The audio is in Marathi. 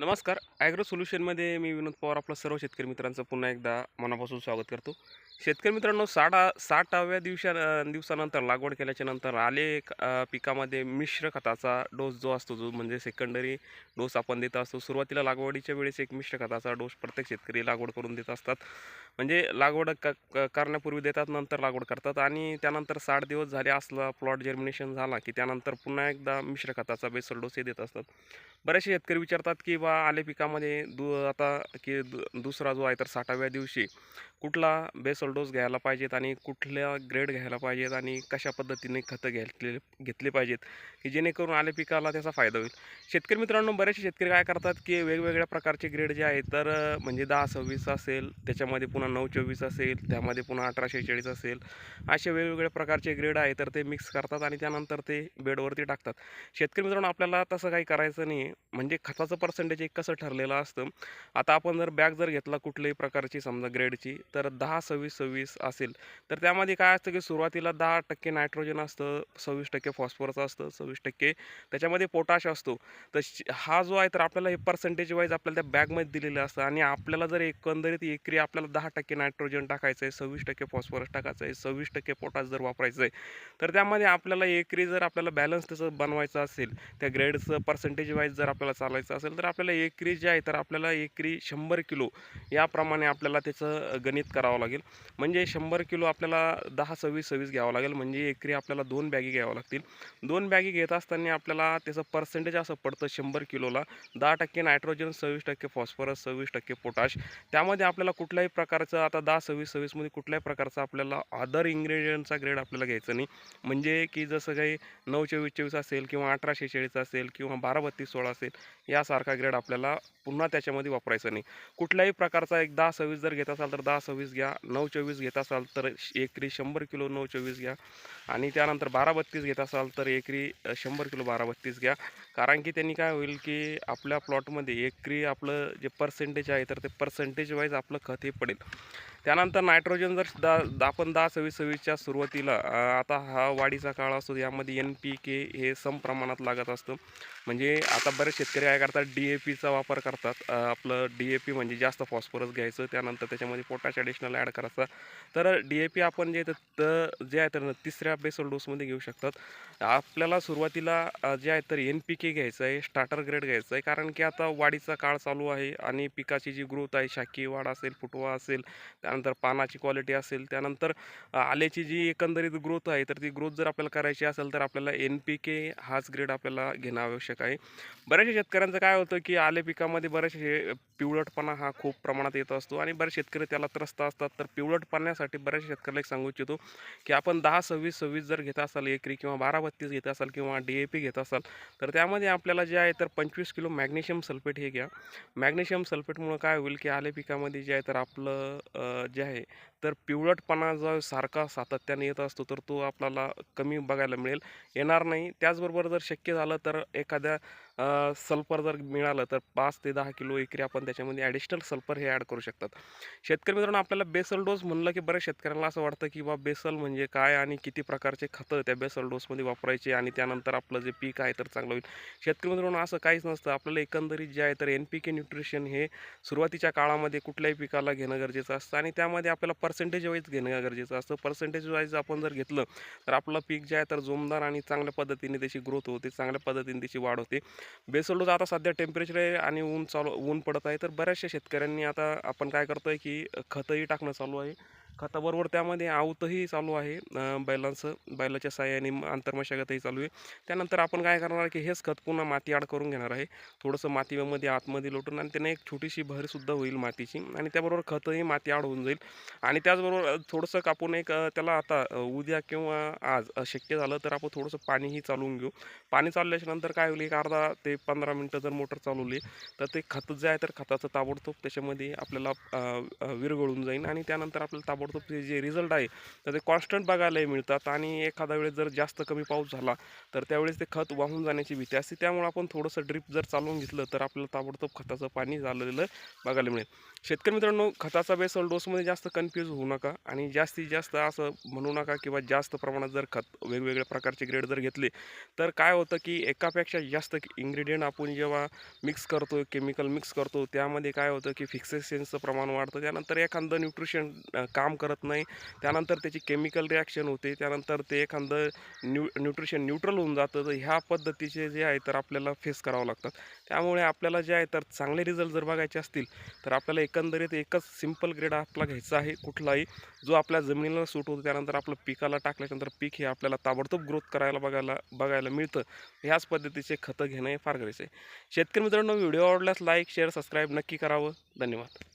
नमस्कार. ॲग्रो सोल्युशनमध्ये मी विनोद पवार आपलं सर्व शेतकरी मित्रांचं पुन्हा एकदा मनापासून स्वागत करतो. शेतकरी मित्रांनो साठा साठाव्या दिवसा दिवसानंतर लागवड केल्याच्यानंतर आले पिकामध्ये मिश्र खताचा डोस जो असतो जो म्हणजे सेकंडरी डोस आपण देत असतो. सुरुवातीला लागवडीच्या वेळेस एक मिश्र खताचा डोस प्रत्येक शेतकरी लागवड करून देत असतात. म्हणजे लागवड क करण्यापूर्वी देतात नंतर लागवड करतात आणि त्यानंतर साठ दिवस झाले असला प्लॉट जर्मिनेशन झाला की त्यानंतर पुन्हा एकदा मिश्र खताचा बेसल डोस हे देत असतात. बरेचसे शेतकरी विचारतात की बा आले पिकामध्ये दु आता की दु दुसरा जो आहे तर साठाव्या दिवशी कुठला बेसल डोस घ्यायला पाहिजेत आणि कुठल्या ग्रेड घ्यायला पाहिजेत आणि कशा पद्धतीने खतं घेतले घेतले पाहिजेत की जेणेकरून आले पिकाला त्याचा फायदा होईल. शेतकरी मित्रांनो बरेचसे शेतकरी काय करतात की वेगवेगळ्या प्रकारचे ग्रेड जे आहेत तर म्हणजे दहा सव्वीस असेल त्याच्यामध्ये पुन्हा नऊ चोवीस असेल त्यामध्ये पुन्हा अठराशे चाळीस असेल असे वेगवेगळ्या प्रकारचे ग्रेड आहे तर ते मिक्स करतात आणि त्यानंतर ते बेडवरती टाकतात. शेतकरी मित्रांनो आपल्याला तसं काही करायचं नाही म्हणजे खताचं पर्सेंटेज एक कसं ठरलेलं असतं आता आपण जर बॅग जर घेतला कुठल्याही प्रकारची समजा ग्रेडची तर दहा सव्वीस सव्वीस असेल. तर त्यामध्ये काय असतं की सुरुवातीला दहा टक्के नायट्रोजन असतं सव्वीस टक्के फॉस्फरस असतं सव्वीस टक्के त्याच्यामध्ये पोटाश असतो. तर हा जो आहे तर आपल्याला हे पर्सेंटेज वाईज आपल्याला त्या बॅगमध्ये दिलेलं असतं. आणि आपल्याला जर एकंदरीत एकरी आपल्याला दहा टक्के नायट्रोजन टाकायचं आहे सव्वीस टक्के फॉस्फरस टाकायचं आहे सव्वीस टक्के पोटाश जर वापरायचं आहे तर त्यामध्ये आपल्याला एकरी जर आपल्याला बॅलन्स त्याचं बनवायचं असेल त्या ग्रेडचं पर्सेंटेज वाईज जर आपल्याला चालायचं असेल तर आपल्याला एकरी जे आहे तर आपल्याला एकरी शंभर किलो याप्रमाणे आपल्याला त्याचं गणित करावं लागेल. म्हणजे शंभर किलो आपल्याला दहा सव्वीस सव्वीस घ्यावं लागेल म्हणजे एकरी आपल्याला दोन बॅगी घ्यावं लागतील. दोन बॅगी घेत असताना आपल्याला त्याचं पर्सेंटेज असं पडतं शंभर किलोला. दहा टक्के नायट्रोजन सव्वीस टक्के फॉस्फरस सव्वीस टक्के पोटाश. त्यामध्ये आपल्याला कुठल्याही प्रकार प्रकारचं आता दहा सव्वीस सव्वीसमध्ये कुठल्याही प्रकारचा आपल्याला अदर इन्ग्रेडियंटचा ग्रेड आपल्याला घ्यायचा नाही. म्हणजे की जसं काही नऊ चोवीस चोवीस असेल किंवा अठराशे चाळीस असेल किंवा बारा बत्तीस सोळा असेल यासारखा ग्रेड आपल्याला पुन्हा त्याच्यामध्ये वापरायचं नाही. कुठल्याही प्रकारचा एक दहा सव्वीस जर घेत असाल तर दहा सव्वीस घ्या नऊ चोवीस घेत असाल तर श- एकरी शंभर किलो नऊ चोवीस घ्या आणि त्यानंतर बारा बत्तीस घेत असाल तर एकरी शंभर किलो बारा बत्तीस घ्या. कारण की त्यांनी काय होईल की आपल्या प्लॉटमध्ये एकरी आपलं जे पर्सेंटेज आहे तर ते पर्सेंटेज वाईज आपलं खत हे पडेल. त्यानंतर नायट्रोजन जर दा आपण दहा सव्वीस सव्वीसच्या सुरुवातीला आता हा वाढीचा काळ असतो यामध्ये एन पी के हे सम प्रमाणात लागत असतं. म्हणजे आता बरेच शेतकरी काय करतात डी ए पीचा वापर करतात. आपलं डी ए पी म्हणजे जास्त फॉस्फरस घ्यायचं त्यानंतर त्याच्यामध्ये पोटॅश ॲडिशनल ॲड करायचा. तर डी ए पी आपण जे तर जे आहे तर तिसऱ्या बेसल डोसमध्ये घेऊ शकतात. आपल्याला सुरुवातीला जे आहे तर एन पी के घ्यायचं आहे स्टार्टर ग्रेड घ्यायचं आहे. कारण की आता वाढीचा काळ चालू आहे आणि पिकाची जी ग्रोथ आहे शाकी वाढ असेल फुटवा असेल त्यानंतर पानाची क्वालिटी असेल त्यानंतर आल्याची जी एकंदरीत ग्रोथ आहे तर ती ग्रोथ जर आपल्याला करायची असेल तर आपल्याला एन पी के हाच ग्रेड आपल्याला घेणं आवश्यक आहे. बऱ्याचशा शेतकऱ्यांचं काय होतं की आले पिकामध्ये बरेचसे पिवळटपणा हा खूप प्रमाणात येत असतो आणि बरेच शेतकरी त्याला त्रस्त असतात. तर पिवळटपण्यासाठी बऱ्याच शेतकऱ्याला एक सांगू इच्छितो की आपण दहा सव्वीस सव्वीस जर घेत असाल एकरी किंवा बारा बत्तीस घेत असाल किंवा डी ए पी घेत असाल तर त्यामध्ये आपल्याला जे आहे तर पंचवीस किलो मॅग्नेशियम सल्फेट हे घ्या. मॅग्नेशियम सल्फेटमुळं काय होईल की आले पिकामध्ये जे आहे तर आपलं जे आहे तर पिवळटपणा जो सारखा सातत्याने येत असतो तर तो आपल्याला कमी बघायला मिळेल. येणार नाही. त्याचबरोबर जर शक्य झालं तर एखाद्या सल्फर जर मिळालं तर पाच ते दहा किलो एकरी आपण त्याच्यामध्ये ॲडिशनल सल्फर हे ॲड करू शकतात. शेतकरी मित्रांनो आपल्याला बेसल डोस म्हणलं की बऱ्याच शेतकऱ्यांना असं वाटतं की बा बेसल म्हणजे काय आणि किती प्रकारचे खतं त्या बेसल डोसमध्ये वापरायचे आणि त्यानंतर आपलं जे पीक आहे तर चांगलं होईल. शेतकरी मित्रांनो असं काहीच नसतं. आपल्याला एकंदरीत जे आहे तर एन पी के न्यूट्रिशन हे सुरुवातीच्या काळामध्ये कुठल्याही पिकाला घेणं गरजेचं असतं आणि त्यामध्ये आपल्याला पर्सेंटेज वाईज घेणं गरजेचं असतं. पर्सेंटेज वाईज आपण जर घेतलं तर आपलं पीक जे आहे तर जोमदार आणि चांगल्या पद्धतीने त्याची ग्रोथ होते चांगल्या पद्धतीने त्याची वाढ होते. बेसल आता सध्या टेम्परेचर आहे आणि ऊन चालू ऊन पडत आहे. तर बऱ्याचशा शेतकऱ्यांनी आता आपण काय करतोय की खतही टाकणं चालू आहे. खताबरोबर त्यामध्ये आवतही चालू आहे बैलांचं बैलाच्या साह्याने आंतरमशागतही चालू आहे. त्यानंतर आपण काय करणार आहे की हेच खत पुन्हा माती आड करून घेणार आहे. थोडंसं मातीमध्ये आतमध्ये लोटून आणि त्याने एक छोटीशी भरसुद्धा होईल मातीची आणि त्याबरोबर खतही माती आड होऊन जाईल. आणि त्याचबरोबर थोडंसं कापून एक त्याला आता उद्या किंवा आज शक्य झालं तर आपण थोडंसं पाणीही चालवून घेऊ. पाणी चालल्याच्यानंतर काय होईल एक अर्धा ते पंधरा मिनटं जर मोटर चालवली तर ते खत जे आहे तर खताचं ताबडतोब त्याच्यामध्ये आपल्याला विरघळून जाईल आणि त्यानंतर आपल्याला ताबडतोब ताबडतोब ते जे रिझल्ट आहे तर ते कॉन्स्टंट बघायलाही मिळतात. आणि एखादा वेळेस जर जास्त कमी पाऊस झाला तर त्यावेळेस ते खत वाहून जाण्याची भीती असते. त्यामुळे आपण थोडंसं ड्रिप जर चालवून घेतलं तर आपल्याला ताबडतोब खताचं पाणी झालेलं बघायला मिळेल. शेतकरी मित्रांनो खताचा बेसल डोसमध्ये जास्त कन्फ्यूज होऊ नका. आणि जास्तीत जास्त असं म्हणू नका किंवा जास्त प्रमाणात जर खत वेगवेगळ्या प्रकारचे ग्रेड जर घेतले तर काय होतं की एकापेक्षा जास्त इन्ग्रेडियंट आपण जेव्हा मिक्स करतो केमिकल मिक्स करतो त्यामध्ये काय होतं की फिक्सेशनचं प्रमाण वाढतं. त्यानंतर एखादं न्यूट्रिशन काम काम करत नाही. त्यानंतर त्याची केमिकल रिॲक्शन होते. त्यानंतर ते एखादं न्यू न्यूट्रिशन न्यूट्रल होऊन जातं. तर ह्या पद्धतीचे जे आहे तर आपल्याला फेस करावं लागतात. त्यामुळे आपल्याला जे आहे तर चांगले रिझल्ट जर बघायचे असतील तर आपल्याला एकंदरीत एकच सिंपल ग्रेड आपला घ्यायचा आहे कुठलाही. जो आपल्या जमिनीला सूट होतो त्यानंतर आपलं पिकाला टाकल्यानंतर पीक हे आपल्याला ताबडतोब ग्रोथ करायला बघायला बघायला मिळतं. ह्याच पद्धतीचे खतं घेणं हे फार गरजेचं आहे. शेतकरी मित्रांनो व्हिडिओ आवडल्यास लाईक शेअर सबस्क्राईब नक्की करावं. धन्यवाद.